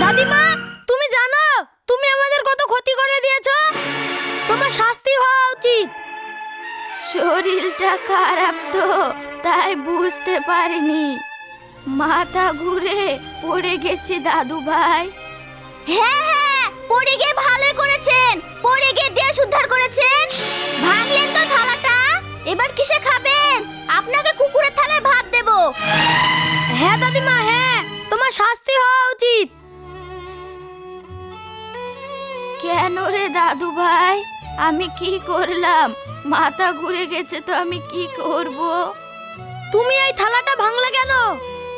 দাদিমা তুমি জানো তুমি আমাদের কত ক্ষতি করে দিয়েছ? তোমার শাস্তি হওয়া উচিত। শরীরটা খারাপ তো তাই বুঝতে পারিনি। মাথা ঘুরে পড়ে গেছি দাদু ভাই। হ্যাঁ হ্যাঁ পড়ে গিয়ে ভালোই করেছেন। পড়ে গিয়ে দেশ উদ্ধার করেছেন। ভাঙলেন তো থালাটা। এবার কিসে খাবেন? আপনাকে কুকুরের থালায় ভাত দেব। হ্যাঁ দাদিমা হ্যাঁ তোমার শাস্তি হওয়া উচিত। কেন রে দাদু ভাই? আমি কি করলাম? মাথা ঘুরে গেছে তো আমি কি করব? তুমি এই থালাটা ভাঙলে কেন?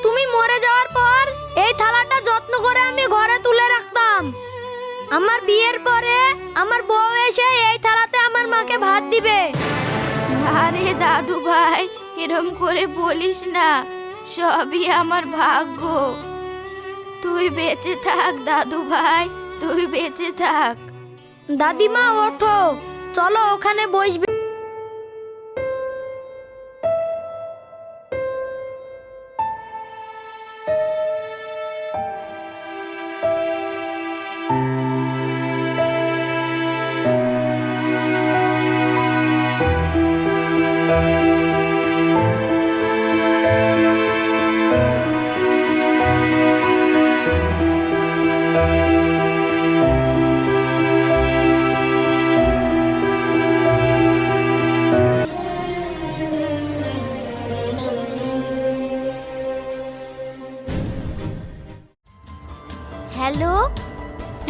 তুমি মরে যাওয়ার পর এই থালাটা যত্ন করে আমি ঘরে তুলে রাখতাম। আমার বিয়ের পরে আমার বউ এসে এই থালাতে আমার মাকে ভাত দিবে। না রে দাদু ভাই এরম করে বলিস না। সবই আমার ভাগ্য। তুই বেঁচে থাক দাদু ভাই। তুই বেঁচে থাক। দাদিমা ওঠো। চলো ওখানে বসবে।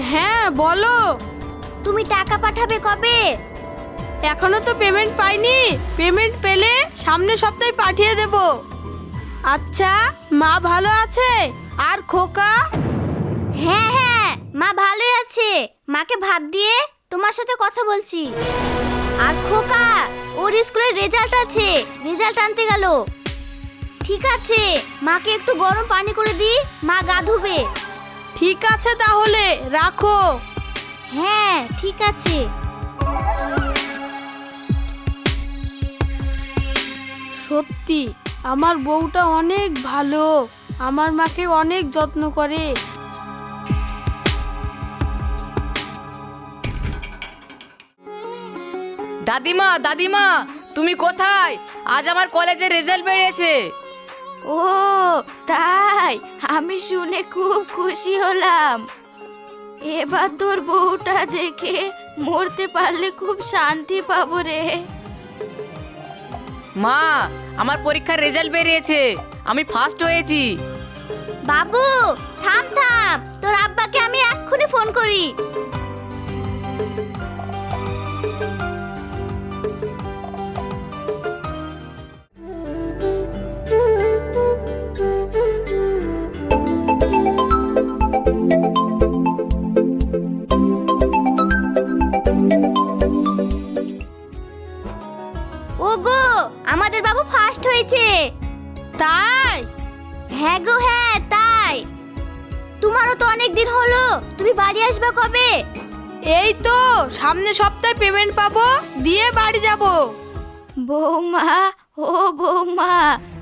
হ্যাঁ বলো। তুমি টাকা পাঠাবে কবে? এখনও তো পেমেন্ট পাইনি। পেমেন্ট পেলে সামনের সপ্তাহে পাঠিয়ে দেব। আচ্ছা মা ভালো আছে? আর খোকা? হ্যাঁ হ্যাঁ মা ভালোই আছে। মাকে ভাত দিয়ে তোমার সাথে কথা বলছি। আর খোকা ওর স্কুলের রেজাল্ট আছে। রেজাল্ট আনতে গেল। ঠিক আছে মাকে একটু গরম পানি করে দিই মা গা ধুবে। ঠিক আছে তাহলে রাখো। হ্যাঁ ঠিক আছে। সত্যি আমার বউটা অনেক ভালো। আমার মাকে অনেক যত্ন করে। দাদিমা দাদিমা তুমি কোথায়? আজ আমার কলেজে রেজাল্ট বেরিয়েছে। ও তাই? আমি শুনে খুব খুশি হলাম। এবার তোর বউটা দেখে মরতে পারলে খুব শান্তি পাবো রে। মা আমার পরীক্ষার রেজাল্ট বেরিয়েছে। আমি ফার্স্ট হয়েছি। বাবু থাম থাম। তোর আব্বাকে আমি এক্ষুনি ফোন করি। ওগো আমাদের বাবু ফার্স্ট হয়েছে। তাই? হ্যাঁ গো হ্যাঁ তাই। তোমারও তো অনেক দিন হলো তুমি বাড়ি আসবে কবে? এই তো সামনে সপ্তাহে পেমেন্ট পাবো দিয়ে বাড়ি যাব। বৌমা ও বৌমা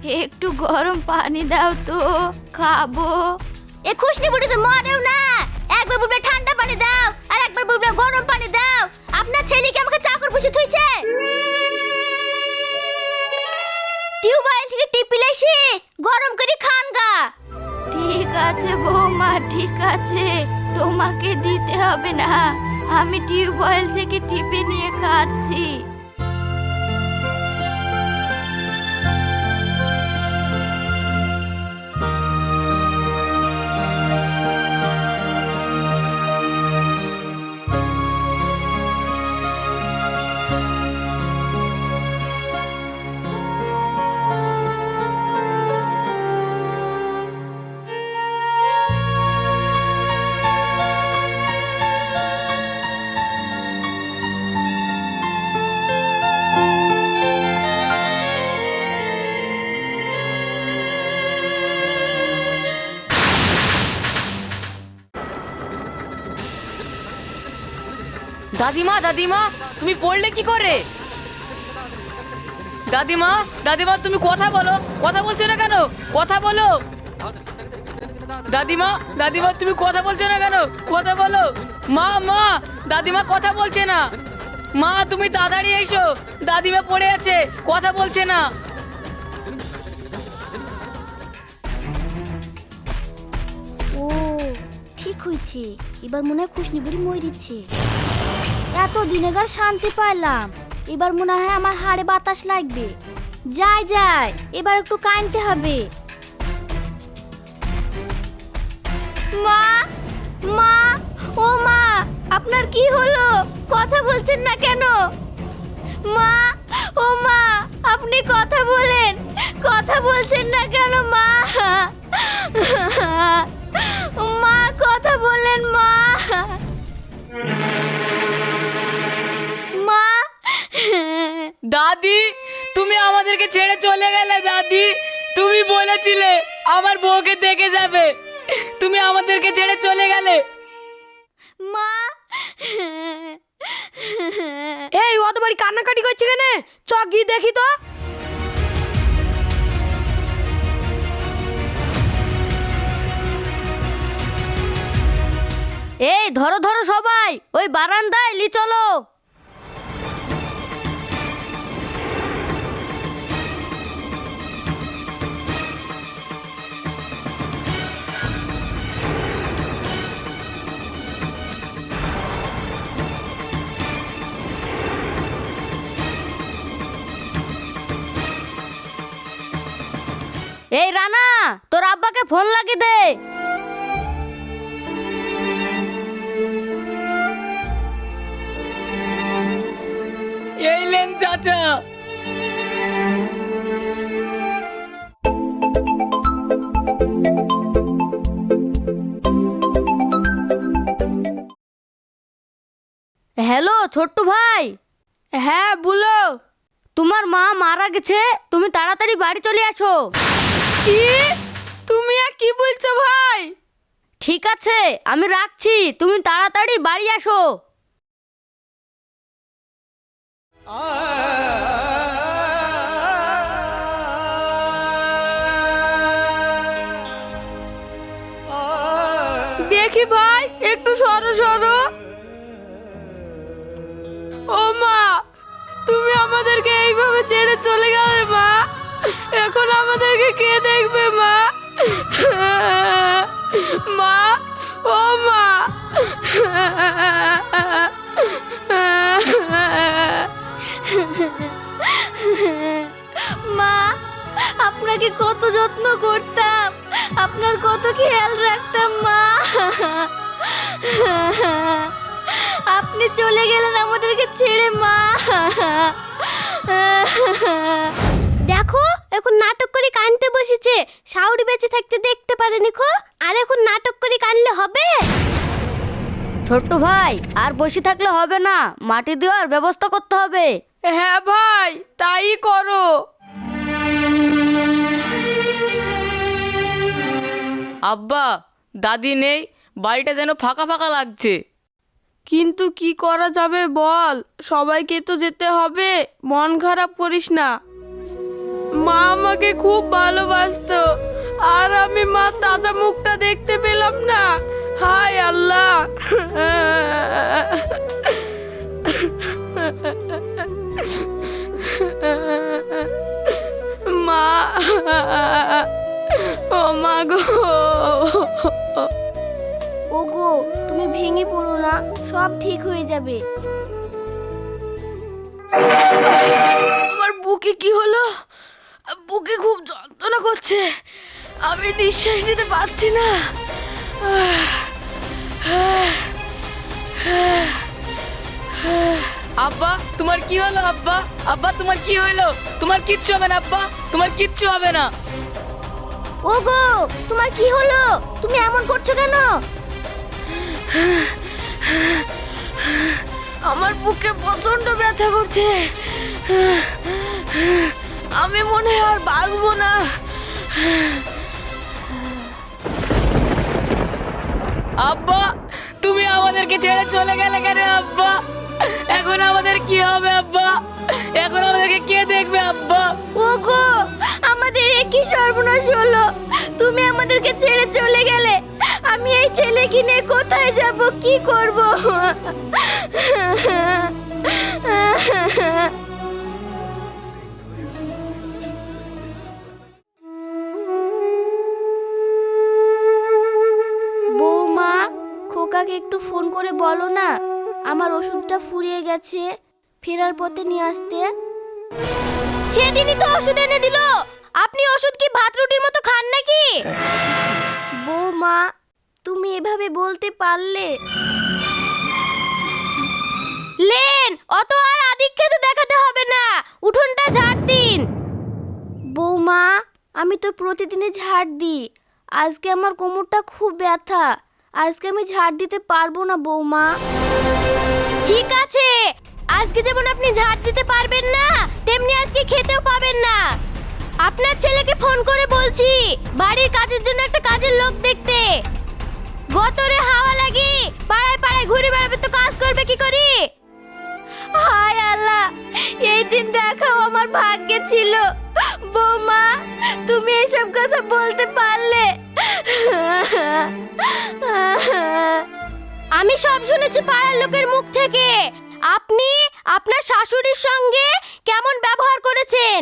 একটু গরম পানি দাও তো খাব। এ খুশনি বুড়ি তো মরেও না। একবার বলবে ঠান্ডা পানি দাও, আর একবার বলবে গরম পানি দাও। আপনার ছেলেকে আমাকে চাকর বসে থুইছে? টিউবওয়েল থেকে টিপিলে এসে গরম করে খান গা। ঠিক আছে বৌমা, ঠিক আছে, তোমাকে দিতে হবে না। আমি টিউবওয়েল থেকে টিপে নিয়ে খাচ্ছি। দাদিমা দাদিমা, তুমি পড়লে কি করে? দাদিমা দাদিমা, তুমি কথা বলো। কথা বলছো না কেন? কথা বলো। দাদিমা দাদিমা, তুমি কথা বলছো না কেন? কথা বলো। মা মা, দাদিমা কথা বলছে না। মা, তুমি তাড়াতাড়ি এসো। দাদিমা পড়ে আছে, কথা বলছে না। ও, ঠিক হয়েছে। এবার মনে হয় খুশনি বুড়ি দিচ্ছে এত দিনেগার শান্তি পাইলাম। এবার মনে হয় আমার হাড়ে বাতাস লাগবে। যাই যাই, এবার একটু কানতে হবে। মা মা, ও মা, আপনার কি হলো? কথা বলছেন না কেন? মা, ও মা, আপনি কথা বলেন। কথা বলছেন না কেন, মা? দাদি তুমি আমাদেরকে ছেড়ে চলে গেলে দাদি। তুমি বলেছিলে আমার বউকে দেখে যাবে। তুমি আমাদেরকে ছেড়ে চলে গেলে। মা। এই অত বাড়ি কান্নাকাটি করছে কেন? চ গিয়ে দেখি তো। এই ধরো ধরো সবাই। ওই বারান্দায় লি চলো। এই রানা তোর আব্বাকে ফোন লাগিয়ে দে। এই লেন চাচা। হ্যালো ছোট্ট ভাই। হ্যাঁ বলো। তোমার মা মারা গেছে তুমি তাড়াতাড়ি বাড়ি চলে আসো। কি? তুমি আর কি বলছো ভাই? ঠিক আছে আমি রাখছি। তুমি তাড়াতাড়ি বাড়ি আসো। দেখি ভাই একটু সরো সরো। ও মা তুমি আমাদেরকে এইভাবে ছেড়ে চলে গেলে মা। এখন আমাদেরকে কে দেখবে, মা? মা? ও মা! মা, আপনাকে কত যত্ন করতাম। আপনার কত খেয়াল রাখতাম, মা। আপনি চলে গেলেন আমাদেরকে ছেড়ে, মা। দেখো এখন নাটক করে কানতে বসেছে। শাউরি বেঁচে থাকতে দেখতে পারেনি খো। আর এখন নাটক করে কানলে হবে? ছোট্ট ভাই আর বসে থাকলে হবে না। মাটি দেওয়ার ব্যবস্থা করতে হবে। হ্যাঁ ভাই তাই করো। আব্বা দাদি নেই বাড়িটা যেন ফাঁকা ফাঁকা লাগছে। কিন্তু কি করা যাবে বল? সবাইকে তো যেতে হবে। মন খারাপ করিস না। মা আমাকে খুব ভালোবাসতো। আর আমি মা তাজা মুখটা দেখতে পেলাম না। হায় আল্লাহ। মা ও মা গো। ওগো তুমি ভেঙে পড়ো না সব ঠিক হয়ে যাবে। আমার বুকে কি হলো? বুকে খুব যন্ত্রণা করছে। আমি নিঃশ্বাস নিতে পারছি না। আব্বা তোমার কি হলো আব্বা? আব্বা তোমার কি হলো তোমার কিচ্ছু হবে না আব্বা। তোমার কিচ্ছু হবে না। ওগো তোমার কি হলো? তুমি এমন করছ কেন? আমার বুকে প্রচণ্ড ব্যথা করছে। আমি মনে হয় আর বাঁচবো না। আব্বা তুমি আমাদেরকে ছেড়ে চলে গেলে কেন আব্বা? এখন আমাদের কি হবে আব্বা? এখন আমাদেরকে কে দেখবে আব্বা? ওগো আমাদের একই সর্বনাশ হলো। তুমি আমাদেরকে ছেড়ে চলে গেলে আমি এই ছেলে কিনে কোথায় যাব কি করব? করে বলো না, আমার ওষুধটা ফুরিয়ে গেছে, ফেরার পথে নিয়ে আসতে। সেদিনই তো ওষুধ এনে দিল। আপনি ওষুধ কি ভাত রুটির মতো খান নাকি? বৌমা, তুমি এভাবে বলতে পারলে। লেন, অত আর আদিক্ষেতে দেখাতে হবে না। উঠোনটা ঝাড় দিন। বৌমা, আমি তো প্রতিদিনই ঝাড় দিই। আজকে আমার কোমরটা খুব ব্যথা। আজকে আমি ঝাড় দিতে পারব না, বৌমা। ঠিক আছে। আজকে যেমন আপনি ঝাড় দিতে পারবেন না, তেমনি আজকে খেতেও পাবেন না। আপনার ছেলেকে ফোন করে বলছি, বাড়ির কাজের জন্য একটা কাজের লোক দেখতে। গতরে হাওয়া লাগি, পাড়ায় পাড়ায় ঘুরে বেড়াবে তো কাজ করবে কি করি? হায় আল্লাহ, এই দিন দেখাও আমার ভাগ্যে ছিল। বৌমা, তুমি এসব কথা বলতে পারলে। আমি সব শুনেছি পাড়ার লোকের মুখ থেকে। আপনি আপনার শাশুড়ির সঙ্গে কেমন ব্যবহার করেছেন?